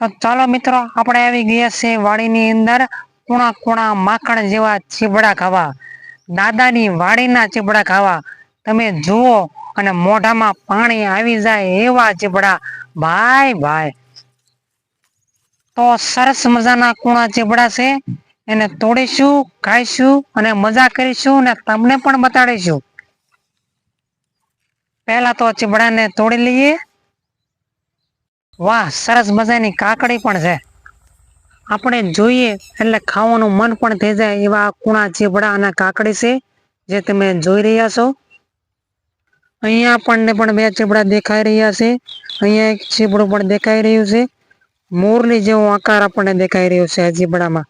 ચાલો મિત્રો, આપણે આવી ગયા છે વાડીની અંદર કુણા કુણા માખણ જેવા ચીબડા ખાવા. દાદાની વાડીના ચીબડા ખાવા. તમે જુઓ અને મોઢામાં પાણી આવી જાય એવા ચીબડા. ભાઈ ભાઈ. તો સરસ મજાના કુણા ચીબડા છે. એને તોડીશું, ખાઈશું અને મજા કરીશું અને તમને પણ બતાડીશું. પહેલા તો ચીબડાને તોડી લઈએ. વાહ, સરસ મજાની કાકડી પણ છે. આપણે જોઈએ એટલે ખાવાનું મન પણ થઈ જાય એવા કુણા ચીબડા અને કાકડી છે, જે તમે જોઈ રહ્યા છો. અહીંયા આપણને પણ બે ચીબડા દેખાઈ રહ્યા છે. અહીંયા એક ચીબડું પણ દેખાઈ રહ્યું છે. મોરની જેવો આકાર આપણને દેખાઈ રહ્યો છે આ ચીબડામાં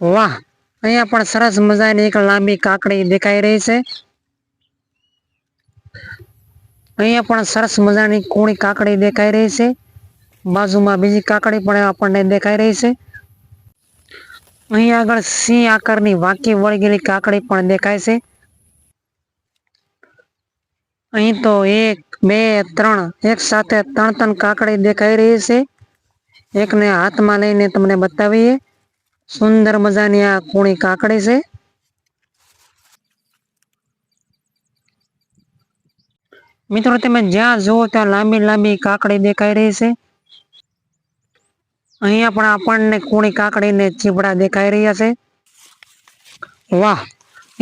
વાહ, અહીંયા પણ સરસ મજાની એક લાંબી કાકડી દેખાઈ રહી છે. અહીંયા પણ સરસ મજાની કુણી કાકડી દેખાઈ રહી છે. બાજુમાં બીજી કાકડી પણ આપણને દેખાઈ રહી છે. અહીં આગળ સિંહ આકારની વાંકી વળી ગયેલી કાકડી પણ દેખાય છે. અહીં તો એક, બે, ત્રણ, એક સાથે ત્રણ ત્રણ કાકડી દેખાઈ રહી છે. એકને હાથમાં લઈને તમને બતાવીએ. સુંદર મજાની આ કુણી કાકડી છે. મિત્રો, તમે જ્યાં જુઓ ત્યાં લાંબી લાંબી કાકડી દેખાઈ રહી છે. અહીંયા પણ આપણને કુણી કાકડીને ચીબડા દેખાઈ રહ્યા છે. વાહ,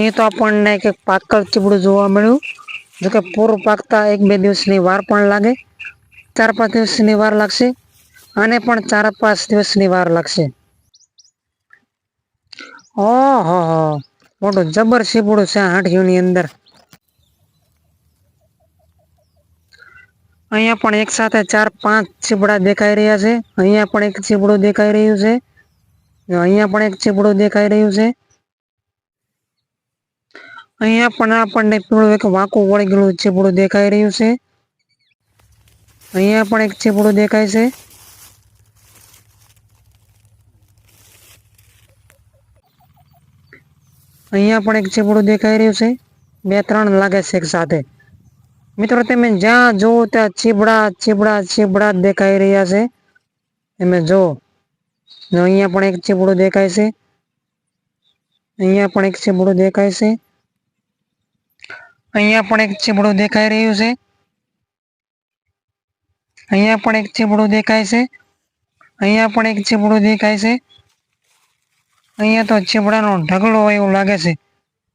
એ તો આપણને એક પાકલ ચીબડું જોવા મળ્યું. જોકે પૂરું પાકતા એક બે દિવસની વાર પણ લાગે. ચાર પાંચ દિવસની વાર લાગશે અને પણ ચાર પાંચ દિવસની વાર લાગશે. ઓહો, મોટું જબર ચીબડું છે હાંડિયુંની અંદર. અહીંયા પણ એક સાથે ચાર, પાંચ ચીબડા દેખાઈ રહ્યા છે. અહીંયા પણ એક ચીબડું દેખાઈ રહ્યું છે. અહીંયા પણ એક ચીબડું દેખાઈ રહ્યું છે. અહીંયા પણ આપણને પીળું એક વાંકું વળી ગયેલું ચીબડું દેખાઈ રહ્યું છે. અહીંયા પણ એક ચીબડું દેખાય છે. અહીંયા પણ એક ચીબડું દેખાઈ રહ્યું છે. બે, ત્રણ લાગે છે એક સાથે. મિત્રો, તમે જ્યાં જુઓ ત્યાં છીબડા છીબડા છીબડા દેખાઈ રહ્યા છે. તમે જો જો અહીંયા પણ એક છીબડું દેખાય છે. અહીંયા પણ એક છીબડું દેખાય છે. અહીંયા પણ એક છીબડું દેખાઈ રહ્યું છે. અહીંયા પણ એક છીબડું દેખાય છે. અહીંયા પણ એક છીબડું દેખાય છે. અહીંયા તો છીબડાનો ઢગલો હોય એવું લાગે છે.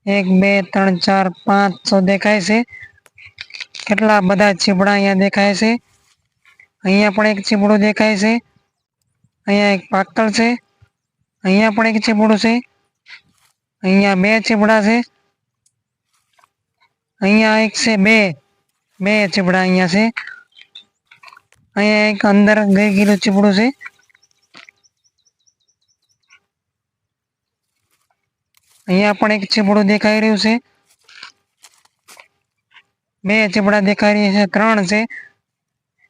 એક, બે, ત્રણ, ચાર, પાંચ, છ દેખાય છે. કેટલા બધા ચીબડા અહીંયા દેખાય છે? અહીંયા પણ એક ચીબડું દેખાય છે. અહીંયા એક પાકલ છે. અહીંયા પણ એક ચીબડું છે. અહીંયા બે ચીબડા છે. અહીંયા એક છે બે. બે ચીબડા અહીંયા છે. અહીંયા એક અંદર ગઈ ગયેલું ચીબડું છે. અહીંયા પણ એક ચીબડું દેખાઈ રહ્યું છે. બે ચીબડા દેખાઈ રહ્યા છે, ત્રણ છે.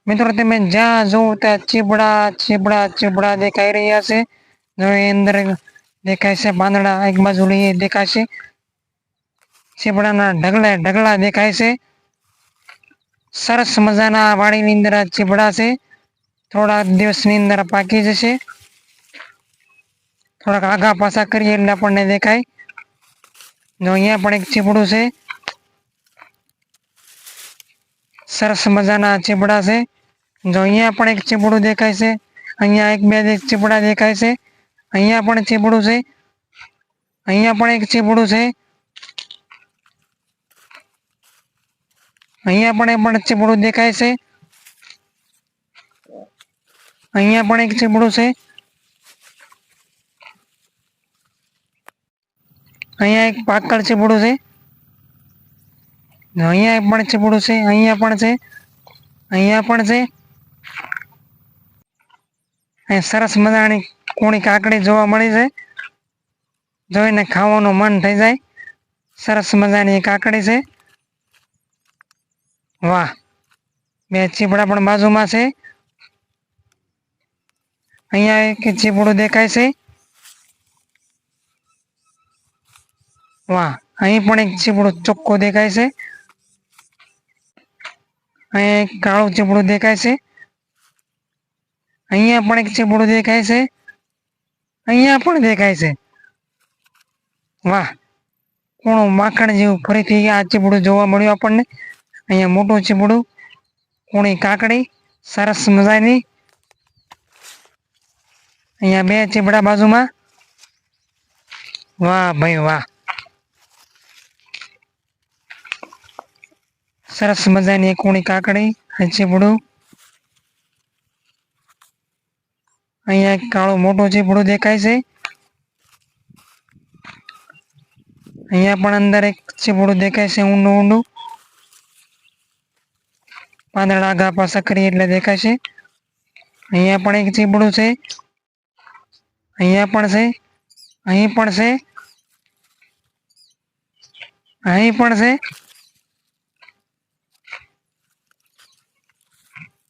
મિત્રો, તમે જ્યાં જોવો ત્યાં ચીબડા ચીબડા ચીબડા દેખાઈ રહ્યા છે. જો એ અંદર દેખાય છે, પાંદડા એક બાજુ લઈએ દેખાશે ચીબડાના ઢગલા ઢગલા દેખાય છે. સરસ મજાના વાડીની અંદર આ ચીબડા છે. થોડા દિવસની અંદર પાકી જશે. થોડાક આગા પાછા કરીએ એટલે આપણને દેખાય. જો અહીંયા પણ એક ચીબડું છે. સરસ મજાના ચીપડા છે. જો અહીંયા પણ એક ચીપડું દેખાય છે. અહીંયા એક બે ચીપડા દેખાય છે. અહીંયા પણ ચીપડું છે. અહીંયા પણ એક ચીપડું છે. અહીંયા પણ એ પણ ચીપડું દેખાય છે. અહીંયા પણ એક ચીપડું છે. અહીંયા એક પાકળ ચીપડું છે. અહીંયા પણ ચીપડું છે, અહીંયા પણ છે, અહીંયા પણ છે. સરસ મજાની કોણી કાકડી જોવા મળી છે. જોઈને ખાવાનું મન થઈ જાય. સરસ મજાની કાકડી છે. વાહ, બે ચીપડા પણ બાજુમાં છે. અહીંયા એક ચીપડું દેખાય છે. વાહ, અહીં પણ એક ચીપડું ચોખ્ખું દેખાય છે. અહીંયા એક કાળું ચીપડું દેખાય છે. અહીંયા પણ એક ચીપડું દેખાય છે. અહીંયા પણ દેખાય છે. વાહ. કોણું માખણ જેવું ફરીથી આ ચીપડું જોવા મળ્યું આપણને. અહીંયા મોટું ચીપડું કોણી કાકડી, સરસ મજાની. અહીંયા બે ચીપડા બાજુમાં. વાહ ભાઈ વાહ. સરસ મજાની એક કોણી કાકડી ચીબડું. અહીંયા એક કાળું મોટું ચીબડું દેખાય છે. અહીંયા પણ અંદર એક ચીબડું દેખાય છે ઊંડું ઊંડું. પાંદડા ગાપા સકરી એટલે દેખાય છે. અહીંયા પણ એક ચીબડું છે. અહીંયા પણ છે. અહીં પણ છે. અહીં પણ છે.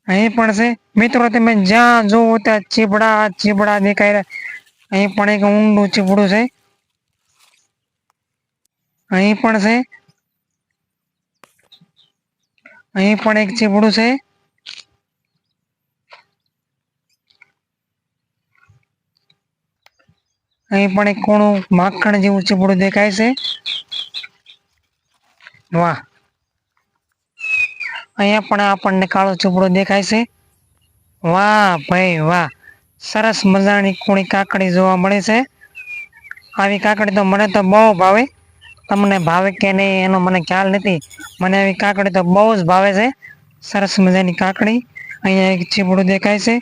અહીં પણ છે. મિત્રો, તમે જ્યાં જોવો ત્યાં ચીબડા ચીબડા દેખાય રહ્યા. અહીં પણ એક ઊંડું ચીબડું છે. અહીં પણ છે. અહીં પણ એક ચીબડું છે. અહીં પણ એક કોણું માખણ જેવું ચીબડું દેખાય છે. વાહ. અહીંયા પણ આપણને કાળો ચીબડો દેખાય છે. વાહ ભાઈ વાહ. સરસ મજાની કુણી કાકડી જોવા મળે છે. આવી કાકડી તો મને તો બહુ ભાવે. તમને ભાવે કે નહીં એનો મને ખ્યાલ નથી. મને આવી કાકડી તો બહુ જ ભાવે છે. સરસ મજાની કાકડી. અહીંયા એક ચીપડું દેખાય છે.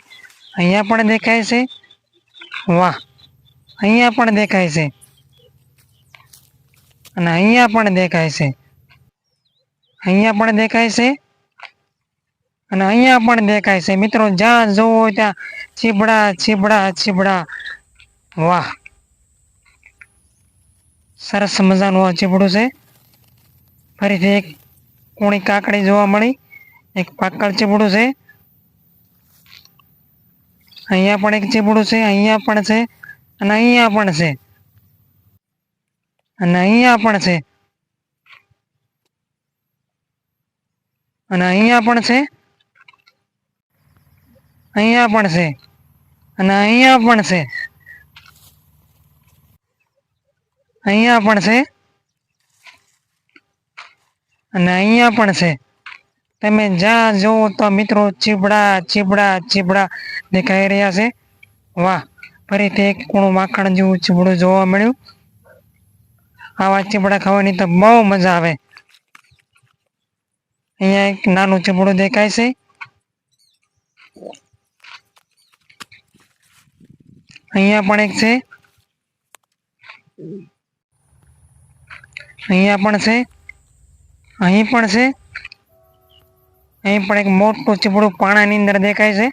અહીંયા પણ દેખાય છે. વાહ. અહીંયા પણ દેખાય છે. અને અહીંયા પણ દેખાય છે. અહીંયા પણ દેખાય છે. અને અહીંયા પણ દેખાય છે. મિત્રો, જ્યાં જોવો ત્યાં ચીબડા ચીબડા ચીબડા. વાહ! સરસ મજાનું આ ચીબડું છે. ફરીથી એક કોણી કાકડી જોવા મળી. એક પાકળ ચીબડું છે. અહીંયા પણ એક ચીબડું છે, અહીંયા પણ છે અને અહીંયા પણ છે. અને અહીંયા પણ છે. અને અહીંયા પણ છે. અહીંયા પણ છે. અને અહીંયા પણ છે. અહીંયા પણ છે. અને અહીંયા પણ છે. તમે જ્યાં જોવો તો મિત્રો ચીબડા ચીબડા ચીબડા દેખાઈ રહ્યા છે. વાહ ફરીથી એક કુણું માખણ જેવું ચીબડું જોવા મળ્યું. આવા ચીબડા ખાવાની તો બહુ મજા આવે. અહીંયા એક નાનું ચીબડું દેખાય છે. અહીંયા પણ એક છે. અહીંયા પણ છે. અહીં પણ છે. અહીં પણ એક મોટું ચીબડું પાણાની અંદર દેખાય છે.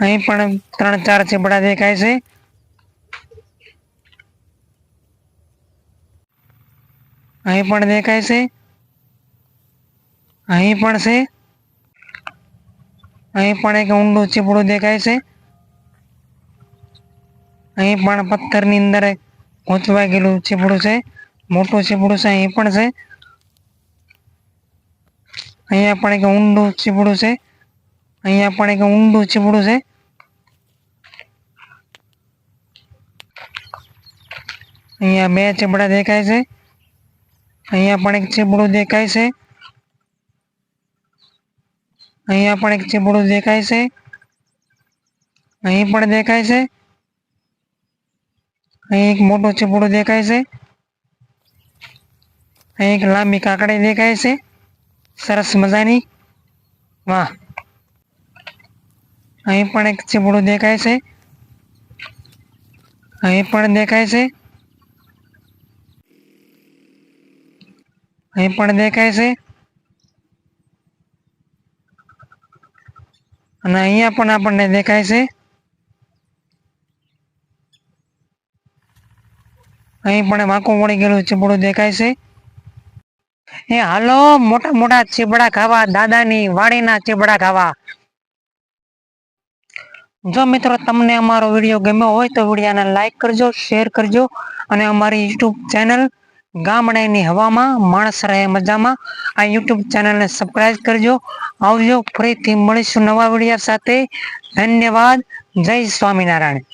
અહીં પણ ત્રણ ચાર ચીબડા દેખાય છે. અહીં પણ દેખાય છે. અહીં પણ છે. અહીં પણ એક ઊંડું ચીબડું દેખાય છે. અહીં પણ પથ્થરની અંદર ગૂંચવાઈ ગયેલું ચીબડું છે. મોટું ચીબડું છે, અહીં પણ છે. અહીંયા પણ એક ઊંડું ચીબડું છે. અહીંયા પણ એક ઊંડું ચીબડું છે. અહીંયા બે ચીબડા દેખાય છે. અહીંયા પણ એક ચીબડું દેખાય છે. અહીંયા પણ એક ચીબડું દેખાય છે. અહીં પણ દેખાય છે. અહીં એક મોટું ચીપડો દેખાય છે. અહીં એક લાંબી કાકડી દેખાય છે. સરસ મજાની. વાહ. અહીં પણ એક ચીપડું દેખાય છે. અહીં પણ દેખાય છે. અહીં પણ દેખાય છે. અને અહીંયા પણ આપણને દેખાય છે. અહીં પણ વાંકું વળી ગયેલું ચીબડું દેખાય છે. એ હાલો, મોટા મોટા ચીબડા ખાવા, દાદાની વાડીના ચીબડા ખાવા. જો મિત્રો તમને અમારો વીડિયો ગમ્યો હોય તો વિડીયોને લાઈક કરજો, શેર કરજો અને અમારી યુટ્યુબ ચેનલ ગામડાની હવામાં, માણસ રહે મજામાં. આ યુટ્યુબ ચેનલને સબસ્ક્રાઈબ કરજો. આવજો, ફરીથી મળીશું નવા વીડિયો સાથે. ધન્યવાદ. જય સ્વામિનારાયણ.